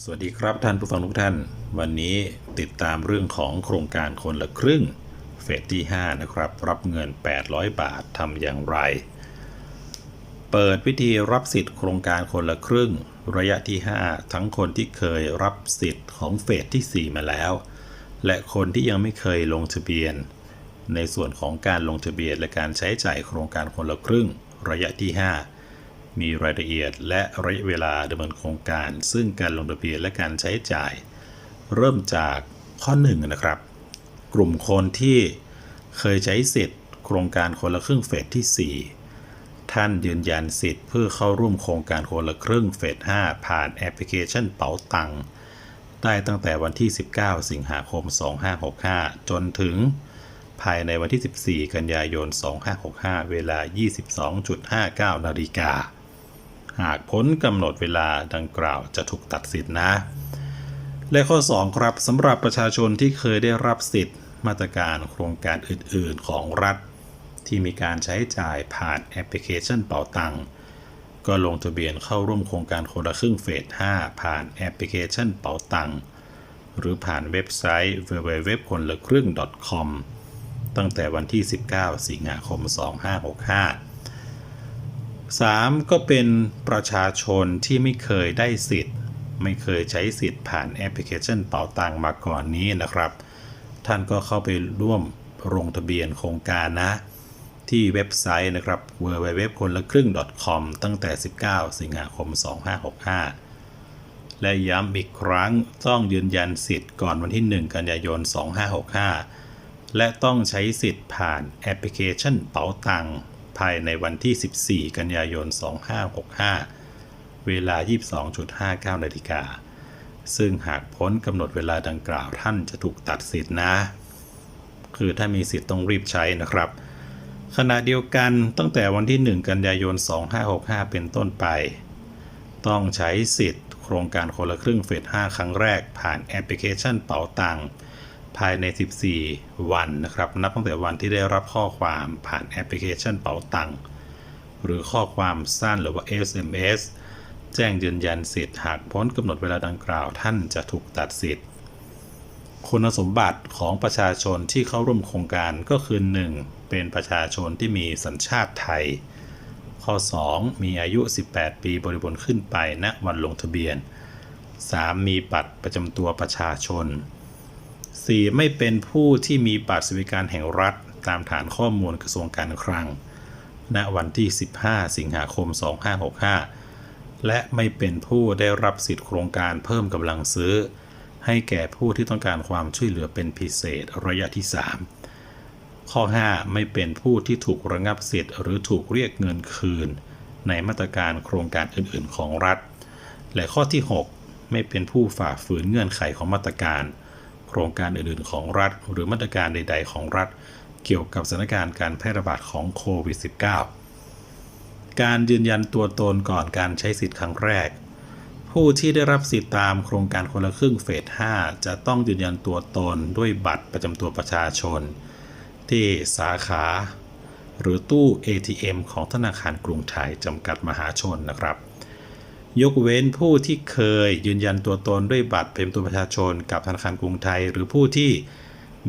สวัสดีครับท่านผู้ฟังทุกท่าน วันนี้ติดตามเรื่องของโครงการคนละครึ่ง เฟสที่ 5 นะครับ รับเงิน 800 บาททำอย่างไร เปิดพิธีรับสิทธิ์โครงการคนละครึ่ง ระยะที่ 5 ทั้งคนที่เคยรับสิทธิ์ของเฟสที่ 4 มาแล้ว และคนที่ยังไม่เคยลงทะเบียน ในส่วนของการลงทะเบียนและการใช้จ่ายโครงการคนละครึ่ง ระยะที่ 5 มีรายละเอียดและระยะเวลาดำเนินโครงการ ซึ่งการลงทะเบียนและการใช้จ่าย เริ่มจากข้อ1นะครับ กลุ่มคนที่เคยใช้สิทธิ์ โครงการคนละครึ่งเฟสที่ 4 ท่านยืนยันสิทธิ์เพื่อเข้าร่วมโครงการคนละครึ่งเฟส 5 ผ่านแอปพลิเคชันเป๋าตังค์ได้ตั้งแต่วันที่ 19 สิงหาคม 2565 จนถึงภายในวันที่ 14 กันยายน 2565 เวลา 22.59 นาฬิกา หากพ้นกำหนดเวลาดังกล่าวจะถูกตัดสิทธินะ และข้อ 2 ครับสำหรับประชาชนที่เคยได้รับสิทธิ์ มาตรการโครงการอื่น ๆ ของรัฐ ที่มีการใช้จ่ายผ่านแอปพลิเคชันเป๋าตังค์ก็ลงทะเบียนเข้าร่วมโครงการคนละครึ่งเฟส 5 ผ่านแอปพลิเคชันเป๋าตังค์หรือผ่านเว็บไซต์ www คนละครึ่ง .com ตั้งแต่วันที่ 19 สิงหาคม 2565 3. ก็เป็นประชาชนที่ไม่เคยได้สิทธิ์ ไม่เคยใช้สิทธิ์ผ่านแอปพลิเคชันเป๋าตังมาก่อนนี้นะครับ ท่านก็เข้าไปร่วมลงทะเบียนโครงการนะ ที่เว็บไซต์นะครับ www คนละครึ่ง .com ตั้งแต่ 19 สิงหาคม 2565 และย้ำอีกครั้งต้องยืนยันสิทธิ์ก่อนวันที่ 1 กันยายน 2565 และต้องใช้สิทธิ์ผ่านแอปพลิเคชันเป๋าตัง ภายในวันที่ 14 กันยายน 2565 เวลา 22.59 นาฬิกา ซึ่งหากพ้นกำหนดเวลาดังกล่าวท่านจะถูกตัดสิทธินะ คือถ้ามีสิทธิ์ต้องรีบใช้นะครับ ขณะเดียวกันตั้งแต่วันที่ 1 กันยายน 2565 เป็นต้นไป ต้องใช้สิทธิ์โครงการคนละครึ่งเฟส 5 ครั้งแรกผ่านแอปพลิเคชันเป๋าตังค์ ภายใน 14 วันนะครับ นับตั้งแต่วันที่ได้รับข้อความผ่านแอปพลิเคชันเป๋าตังค์หรือข้อความสั้นหรือว่า SMS แจ้งยืนยันสิทธิ์หากพ้นกำหนดเวลาดังกล่าวท่านจะถูกตัดสิทธิ์ คุณสมบัติของประชาชนที่เข้าร่วมโครงการก็คือ 1. เป็นประชาชนที่มีสัญชาติไทย ข้อ 2. มีอายุ 18 ปีบริบูรณ์ขึ้นไปณวันลงทะเบียน 3. มีบัตรประจำตัวประชาชน 4. ไม่เป็นผู้ที่มีบัตรสวัสดิการแห่งรัฐ ตามฐานข้อมูลกระทรวงการคลัง ณ วันที่ 15 สิงหาคม 2565 และไม่เป็นผู้ได้รับสิทธิโครงการเพิ่มกำลังซื้อ ให้แก่ผู้ที่ต้องการความช่วยเหลือเป็นพิเศษระยะที่ 3 ข้อ 5 ไม่เป็นผู้ที่ถูกระงับสิทธิ์หรือถูกเรียกเงินคืน ในมาตรการโครงการอื่น ๆ ของรัฐ และข้อที่ 6 ไม่เป็นผู้ฝ่าฝืนเงื่อนไขของมาตรการ โครงการอื่นๆ ของรัฐ หรือมาตรการใด ๆ ของรัฐ เกี่ยวกับสถานการณ์การแพร่ระบาดของโควิด -19 การยืนยันตัวตนก่อนการใช้สิทธิ์ครั้งแรก ผู้ที่ได้รับสิทธิ์ตามโครงการคนละครึ่งเฟส 5 จะต้องยืนยันตัวตนด้วยบัตรประจำตัวประชาชน ที่สาขา หรือตู้ ATM ของธนาคารกรุงไทยจำกัดมหาชนนะครับ ยกเว้นผู้ที่เคยยืนยันตัวตนด้วยบัตรประจำตัวประชาชน กับธนาคารกรุงไทย หรือผู้ที่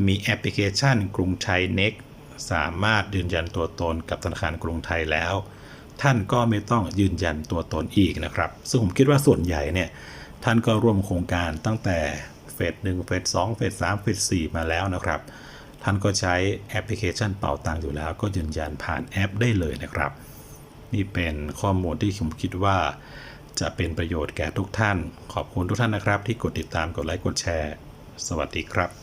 มีแอปพลิเคชันกรุงไทย Next สามารถยืนยันตัวตนกับธนาคารกรุงไทยแล้ว ท่านก็ไม่ต้องยืนยันตัวตนอีกนะครับ ซึ่งผมคิดว่าส่วนใหญ่เนี่ยท่านก็ร่วมโครงการตั้งแต่เฟส1เฟส2เฟส3เฟส4มาแล้วนะครับ ท่านก็ใช้แอปพลิเคชันเป่าตังค์อยู่แล้ว ก็ยืนยันผ่านแอปได้เลยนะครับ นี่เป็นข้อมูลที่ผมคิดว่า จะเป็นประโยชน์แก่ทุกท่าน ขอบคุณทุกท่านนะครับ ที่กดติดตามกดไลค์กดแชร์ สวัสดีครับ